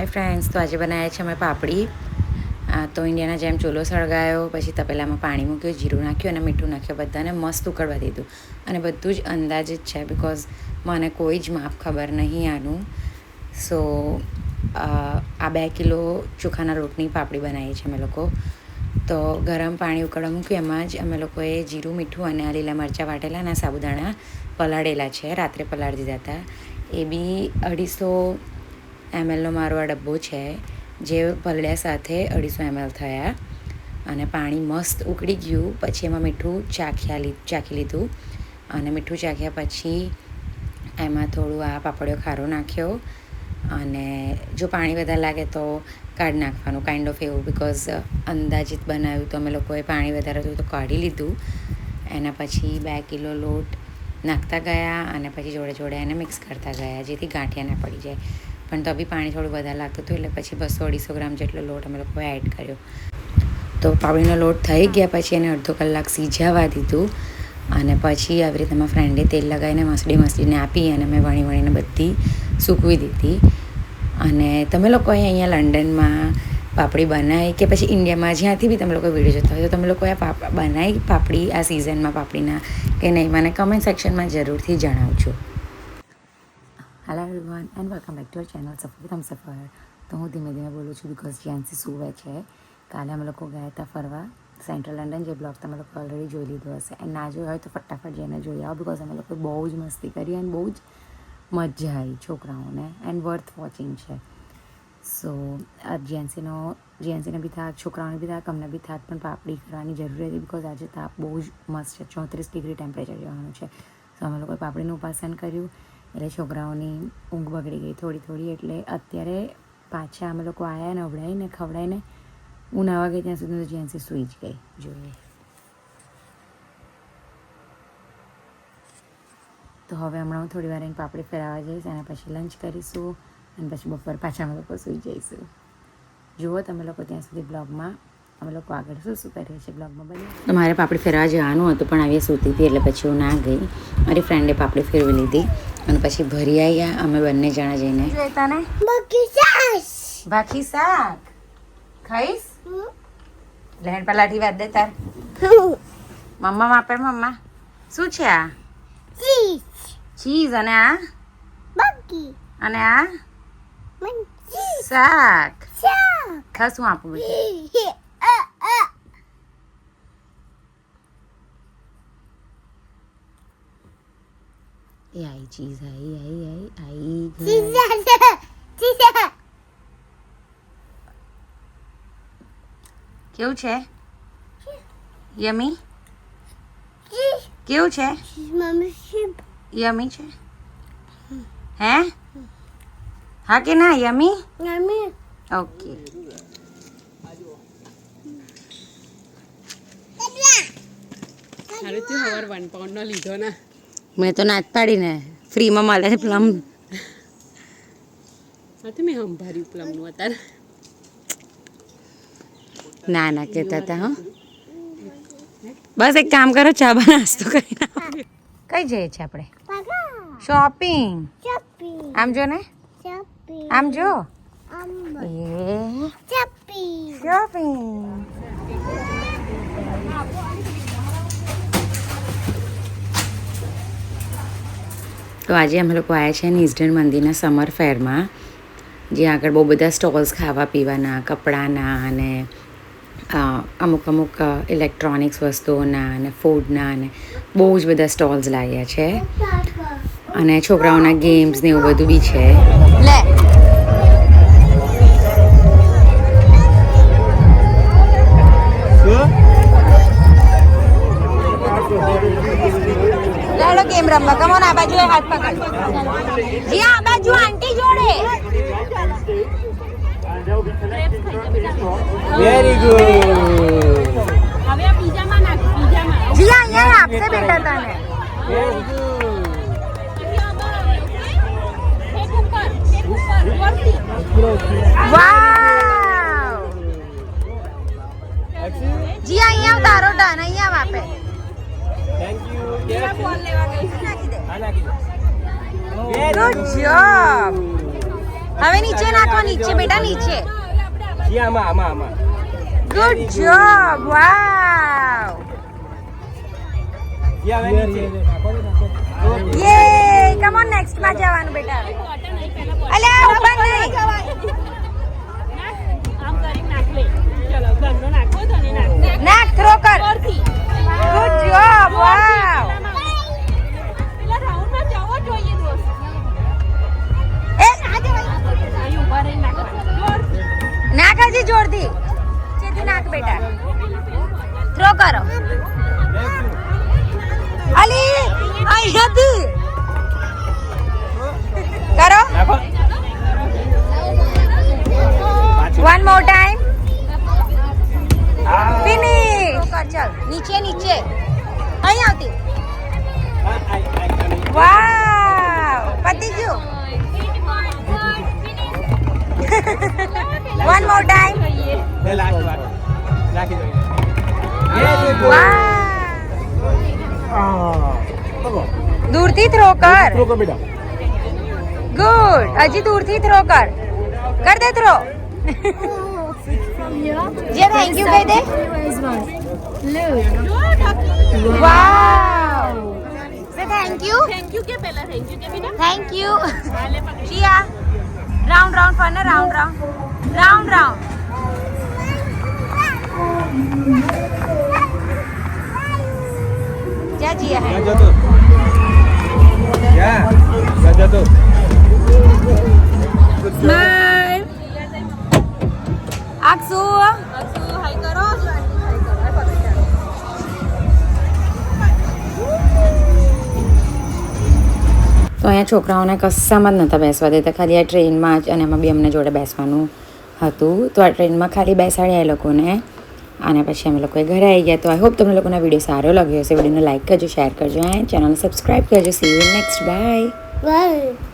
Hi friends તો આજે બનાવ્યા છે અમે પાપડી. તો ઇન્ડિયાના જેમ ચોલો સળગાયો, પછી તપેલામાં પાણી મૂક્યું, જીરું નાખ્યું અને મીઠું નાખ્યું, બધાને મસ્ત ઉકળવા દીધું. અને બધું જ અંદાજિત છે બિકોઝ મને કોઈ જ માપ ખબર નહીં આનું. સો આ બે કિલો ચોખાના રોટની પાપડી બનાવી છે અમે લોકો. તો ગરમ પાણી ઉકળવા મૂક્યું, એમાં જ અમે લોકોએ જીરું, મીઠું અને આ લીલા મરચાં વાટેલા અને સાબુદાણા પલાળેલા છે. રાત્રે પલાળી દીધા હતા. એ બી અઢીસો એમએલનો મારો આ ડબ્બો છે, જે પલળ્યા સાથે અઢીસો એમએલ થયા. અને પાણી મસ્ત ઉકળી ગયું. પછી એમાં મીઠું ચાખ્યા લી ચાખી લીધું. અને મીઠું ચાખ્યા પછી એમાં થોડું આ પાપડિયો ખારો નાખ્યો. અને જો પાણી વધારે લાગે તો કાઢી નાખવાનું કાઇન્ડ ઓફ એવું. બિકોઝ અંદાજિત બનાવ્યું તો અમે લોકોએ પાણી વધારે હતું તો કાઢી લીધું. એના પછી બે કિલો લોટ નાખતા ગયા અને પછી જોડે જોડે એને મિક્સ કરતા ગયા, જેથી ગાંઠિયા ના પડી જાય. પણ તો બી પાણી થોડું વધારે લાગતું હતું એટલે પછી બસો અઢીસો ગ્રામ જેટલો લોટ અમે લોકોએ એડ કર્યો. તો પાપડીનો લોટ થઈ ગયા પછી એને અડધો કલાક સીજાવા દીધું અને પછી આવી રીતે મારા ફ્રેન્ડે તેલ લગાવીને મસળી મસળીને આપી અને મેં વણી વણીને બધી સૂકવી દીધી. અને તમે લોકોએ અહીંયા લંડનમાં પાપડી બનાવી કે પછી ઇન્ડિયામાં જ્યાંથી બી તમે લોકો વીડિયો જોતા હોય તો તમે લોકોએ પાપ બનાવી પાપડી આ સિઝનમાં પાપડીના કે નહીં? મને કમેન્ટ સેક્શનમાં જરૂરથી જણાવજો. Hello everyone and welcome back to our channel Safar with Safar તો હું ધીમે ધીમે બોલું છું બિકોઝ જ્યાંથી સુવે છે કાલે અમે લોકો ગયા હતા ફરવા સેન્ટ્રલ લંડન જે બ્લોગ તમે લોકો ઓલરેડી જોઈ લીધો હશે એન્ડ ના જોયો હોય તો ફટાફટ જઈને જોઈ આવો બિકોઝ અમે લોકો બહુ જ મસ્તી કરી અને બહુ જ મજા આવી છોકરાઓને એન્ડ વર્થ વોચિંગ છે સો જીએનસીનો જીએનસીને બી થાક છોકરાઓને બી થાક અમને બી થાક પણ પાપડી કરવાની જરૂર હતી બિકોઝ આજે તાપ બહુ જ મસ્ત છે ચોત્રીસ ડિગ્રી ટેમ્પરેચર જવાનું છે સો અમે લોકોએ પાપડીનું ઉપાસન કર્યું એટલે છોકરાઓની ઊંઘ બગડી ગઈ થોડી થોડી એટલે અત્યારે પાછા અમે લોકો આવ્યા ને અવડાવીને ખવડાવીને હું નાવા ગઈ ત્યાં સુધી જેન્સી સૂઈ જ ગઈ, જોઈએ. તો હવે હમણાં હું થોડી વાર એની પાપડી ફેરાવા જઈશ અને પછી લંચ કરીશું અને પછી બપોર પાછા અમે લોકો સૂઈ જઈશું. જુઓ તમે લોકો ત્યાં સુધી બ્લોગમાં અમે લોકો આગળ શું શું કરીએ છીએ બ્લોગમાં બની તો મારે પાપડી ફેરવા જવાનું હતું પણ આવી સૂતી હતી એટલે પછી હું ના ગઈ. મારી ફ્રેન્ડે પાપડી ફેરવી લીધી અને પછી ભરી આવ્યા અમે બંને જણા જઈને. જોઈતા ને બાકી શાક. ખાઈશ? લહેણ પલાઠી વાત દે તાર. મમ્મા માપે મમ્મા. શું છે આ? ચીઝ. અને આ? અને આ? શાક. ખા શું આપું બેટા? એ આઈ ચીઝ આઈ આઈ આઈ આઈ ગઈ. કેવું છે? યમી? કેવું છે? યમી છે? હે? હા કે ના યમી? ઓકે. હારું તું હવાર વન પાઉન્ડ નો લીધો ને. મેં તો નાચ પાડીને ફ્રીમાં મળે છે પ્લમ. સાથે મેં સંભાળ્યું પ્લમનું અત્યારે. ના ના કહેતા હતા હા. બસ એક કામ કરો ચા બા નાસ્તો કરીને કઈ જઈએ છીએ આપણે? શોપિંગ આમ જો ને? આમ જો? એ. શોપિંગ તો આજે અમે લોકો આવ્યા છે નિઝડન મંદિરના સમર ફેરમાં જ્યાં આગળ બહુ બધા સ્ટોલ્સ ખાવા પીવાના, કપડાના અને અમુક અમુક ઇલેક્ટ્રોનિક્સ વસ્તુઓના અને ફૂડના અને બહુ જ બધા સ્ટોલ્સ લાગ્યા છે. અને છોકરાઓના ગેમ્સ ને એવું બધું બી છે. લે. વેરી ગુડ હવે આ પીઝામાં નાખ પીઝામાં. જી અહીંયા આપશે બેટા તને. વેરી ગુડ વાવ. જી અહીંયા ઉતારો ડન અહીંયા આપે. થેન્ક યુ બોલ લેવા ગઈ. આ નાખી દો. ગુડ જોબ નીચે નાખો નીચે બેટા નીચે. જી આમાં આમાં આમાં. ગુડ જોબ વાવ જી આવે નીચે. યે કમ ઓન નેક્સ્ટમાં જવાનું બેટા. અલ્યા ઉપર નહીં. આમ કરીને નાખ લે ચલો ઘરનો નાખો તો નાખ. નાખ થ્રો કર. ગુડ જોબ વાવ દૂરથી થ્રો કર રોકો બેટા ગુડ હજી દૂરથી થ્રો કર કર દે થ્રો જે થેન્ક યુ કહી દે વાવ સે થેન્ક યુ Thank you. કે પહેલા thank you કે બેટા? થેન્ક યુ હા, લે પકડી. જીયા રાઉન્ડ રાઉન્ડ ફર ને રાઉન્ડ રાઉન્ડ રાઉન્ડ રાઉન્ડ તો. અહીંયા છોકરાઓને કશામાં જ નહોતા બેસવા દેતા. ખાલી આ ટ્રેનમાં જ અને એમાં બી અમને જોડે બેસવાનું હતું. તો આ ટ્રેનમાં ખાલી બેસાડ્યા એ લોકોને. અને પછી અમે લોકોએ ઘરે આવી ગયા. તો આઈ હોપ તમને લોકોના વીડિયો સારો લાગ્યો હશે. વિડીયોને લાઇક કરજો શેર કરજો અને ચેનલને સબસ્ક્રાઈબ કરજો. See you next bye Wow.